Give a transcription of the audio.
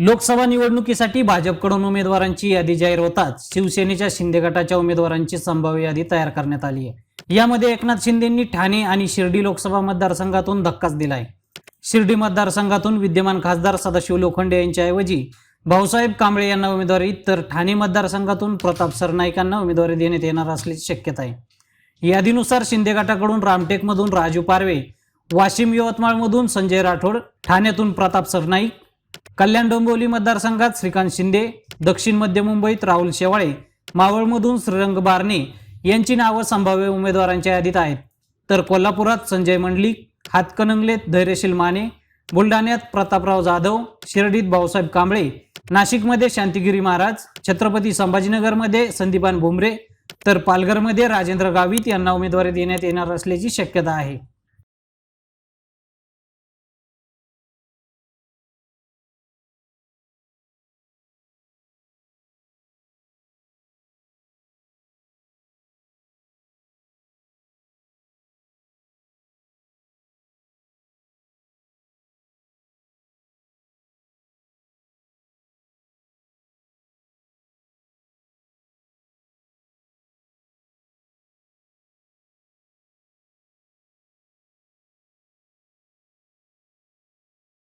लोकसभा निवडणुकीसाठी भाजपकडून उमेदवारांची यादी जाहीर होताच शिवसेनेच्या शिंदे गटाच्या उमेदवारांची संभाव्य यादी तयार करण्यात आली आहे. यामध्ये एकनाथ शिंदेंनी ठाणे आणि शिर्डी लोकसभा मतदारसंघातून धक्काच दिलाय. शिर्डी मतदारसंघातून विद्यमान खासदार सदाशिव लोखंडे यांच्याऐवजी भाऊसाहेब कांबळे यांना उमेदवारी तर ठाणे मतदारसंघातून प्रताप सरनाईकांना उमेदवारी देण्यात येणार असल्याची शक्यता आहे. यादीनुसार शिंदे गटाकडून रामटेकमधून राजू पारवे वाशिम यवतमाळमधून संजय राठोड ठाण्यातून प्रताप सरनाईक कल्याण डोंबिवली मतदारसंघात श्रीकांत शिंदे दक्षिण मध्य मुंबईत राहुल शेवाळे मावळमधून श्रीरंग बारणे यांची नावं संभाव्य उमेदवारांच्या यादीत आहेत. तर कोल्हापुरात संजय मंडलिक हातकणंगलेत धैर्यशील माने बुलढाण्यात प्रतापराव जाधव शिर्डीत भाऊसाहेब कांबळे नाशिकमध्ये शांतिगिरी महाराज छत्रपती संभाजीनगरमध्ये संदीपान भुमरे तर पालघरमध्ये राजेंद्र गावित यांना उमेदवारी देण्यात येणार असल्याची शक्यता आहे.